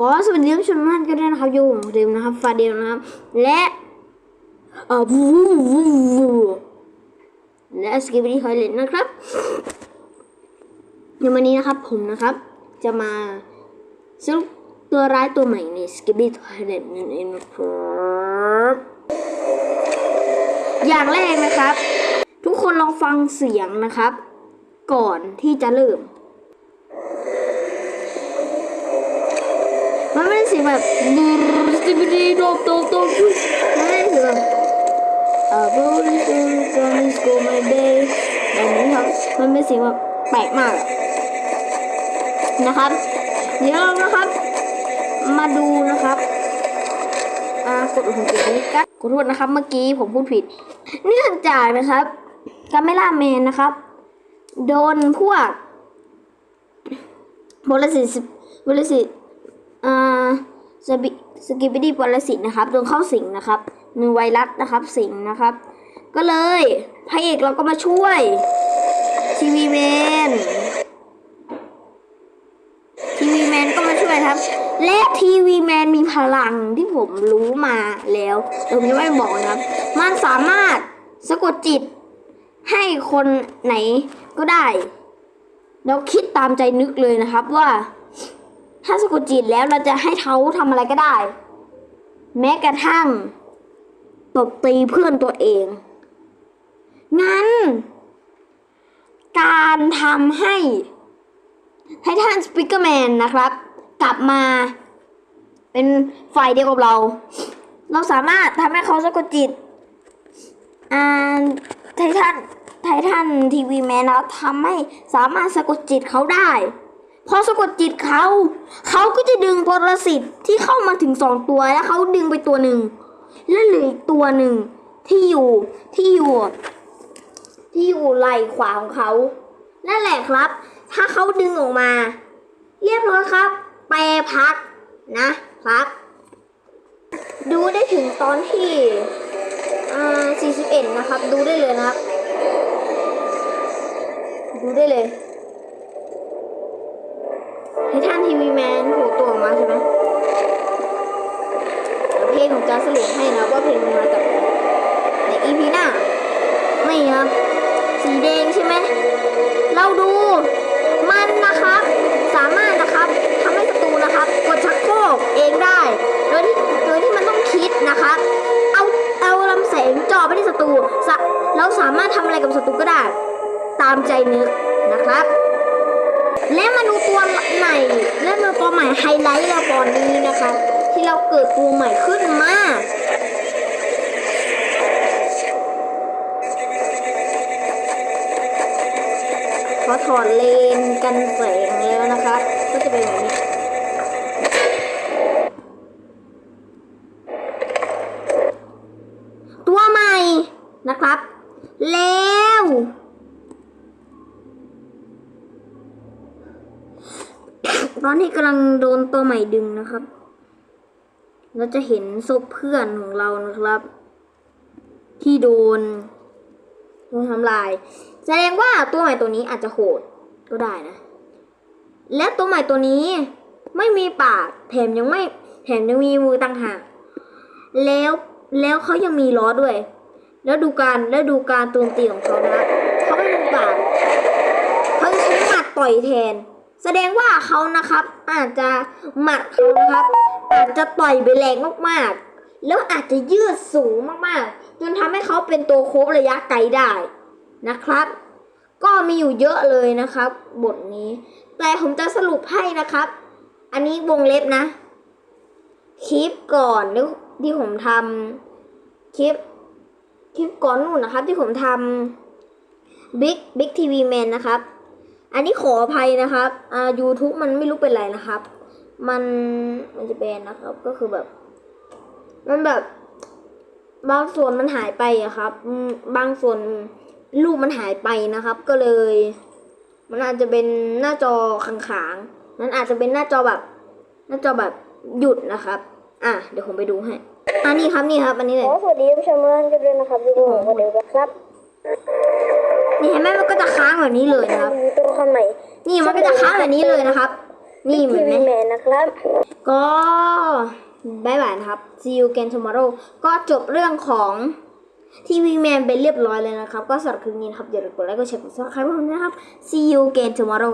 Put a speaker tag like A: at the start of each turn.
A: ก็สวัสดีท่านผู้ชมทุกท่านกันด้วยนะครับอยู่ผมเดิมนะครับฟาเดลนะครับ และเอ่อวูวูวู และสกิปปี้ทอยเลนนะครับในวันนี้นะครับผมนะครับ จะมาสรุปตัวร้ายตัวใหม่ในสกิปปี้ทอยเลนนั่นเองนะครับอย่างแรกนะครับ ทุกคนลองฟังเสียงนะครับ ก่อนที่จะเริ่มมันไม่ได้เสียงแบบบูสติบิดีโดบโดบโดบมันไม่ได้เสียงแบบ เอ่อบูรสติบิดีโดบสกูมาเดย์แบบนี้ครับ มันเป็นเสียงแบบแปลกมาก นะครับ เดี๋ยวเรานะครับ มาดูนะครับอ่ากดหัวใจนี้กันขอโทษนะครับ เมื่อกี้ผมพูดผิด เนื่องจากนะครับกาเมล่าแมนนะครับ โดนพวกบริสิตบริสิตอ่าสบิสกิบิดี้ปรสิตนะครับ โดนเข้าสิงนะครับ หนึ่งไวรัสนะครับ สิงนะครับ ก็เลยพระเอกเราก็มาช่วยทีวีแมนทีวีแมนก็มาช่วยครับ และทีวีแมนมีพลังที่ผมรู้มาแล้วแต่ผมยังไม่บอกนะครับ มันสามารถสะกดจิตให้คนไหนก็ได้แล้วคิดตามใจนึกเลยนะครับว่า ถ้าสะกดจิตแล้วเราจะให้เขาทำอะไรก็ได้ แม้กระทั่ง ตบตีเพื่อนตัวเอง งั้น การทำให้ไททันสปิเกอร์แมนนะครับ กลับมา เป็นฝ่ายเดียวกับเรา เราสามารถทำให้เขาสะกดจิตอ่าไททันไททันทีวีแมนเราทำให้สามารถสะกดจิตเขาได้พอสะกดจิตเขา เขาก็จะดึงปรสิตที่เข้ามาถึงสองตัวแล้วเขาดึงไปตัวหนึ่ง แล้วเหลืออีกตัวหนึ่งที่อยู่ที่อยู่ ที่อยู่ไหล่ขวาของเขานั่นแหละครับ ถ้าเขาดึงออกมา เรียบร้อยครับแปรพักนะครับ ดูได้ถึงตอนที่41 นะครับ ดูได้เลยนะครับ ดูได้เลยไททันทีวีแมนโผล่ตัวออกมาใช่ไหม งของจะสรุปให้นะว่าเพลงมันมาจากไหนในอีพีหน้า ไม่ครับ สีแดงใช่ไหม เราดูมันนะครับ สามารถนะครับทำให้ศัตรูนะครับ กดชักโครกเองได้ โดยที่โดยที่มันต้องคิดนะครับ เอาเอาลำแสงจ่อไปที่ศัตรูสะแล้วสามารถทำอะไรกับศัตรูก็ได้ ตามใจนึกนะครับและมาดูตัวใหม่และมาดูตัวใหม่ไฮไลท์เราตอนนี้นะคะ เราเกิดตัวใหม่ขึ้นมาพอถอดเลนกันแสงแล้วนะคะ ก็จะเป็นแบบนี้ตัวใหม่นะครับ แล้วตอนที่กำลังโดนตัวใหม่ดึงนะครับ เราจะเห็นศพเพื่อนของเรานะครับ ที่โดนโดนทำลาย แสดงว่าตัวใหม่ตัวนี้อาจจะโหดก็ได้นะ และตัวใหม่ตัวนี้ไม่มีปากแถมยังไม่แถมยังมีมือต่างหากแล้วแล้วเขายังมีล้อด้วย แล้วดูการแล้วดูการโจมตีของเขานะเขาไม่มีปากเขาจะใช้หมัดต่อยแทน แสดงว่าเขานะครับ อาจจะหมัดเขานะครับ อาจจะต่อยไปแรงมากๆ แล้วอาจจะยืดสูงมากๆ จนทำให้เขาเป็นตัวโคบระยะไกลได้นะครับ ก็มีอยู่เยอะเลยนะครับ บทนี้ แต่ผมจะสรุปให้นะครับ อันนี้วงเล็บนะ คลิปก่อนที่ผมทำคลิปคลิปก่อนนู่นนะครับ ที่ผมทำ Big Big TV Man นะครับ อันนี้ขออภัยนะครับอ่า YouTube มันไม่รู้เป็นไรนะครับ มันมันจะเป็นนะครับ ก็คือแบบ มันแบบ บางส่วนมันหายไปอะครับอืมบางส่วนรูปมันหายไปนะครับ ก็เลย มันอาจจะเป็นหน้าจอค้างๆมันอาจจะเป็นหน้าจอแบบ หน้าจอแบบหยุดนะครับ อะเดี๋ยวผมไปดูให้อ่านี่ครับนี่ครับ อันนี้เลย
B: ขอสวัสดีผู้ชมทุกท่านกันด้วยนะครับอยู่กับผมคนเดียวกันครับ
A: นี่เห็นไหมมันก็จะค้างแบบนี้เลยนะครับ
B: ตัวละครใหม่
A: นี่มันก็จะค้างแบบนี้เลยนะครับ นี่เหมือนไหม
B: แมนนะครับ
A: ก็บายบายนะครับ see you again tomorrow ก็จบเรื่องของทีวีแมนไปเรียบร้อยเลยนะครับ ก็สำหรับคลิปนี้นะครับอย่าลืมกดไลค์กดแชร์กดซับสไครต์พวกนี้นะครับ see you again tomorrow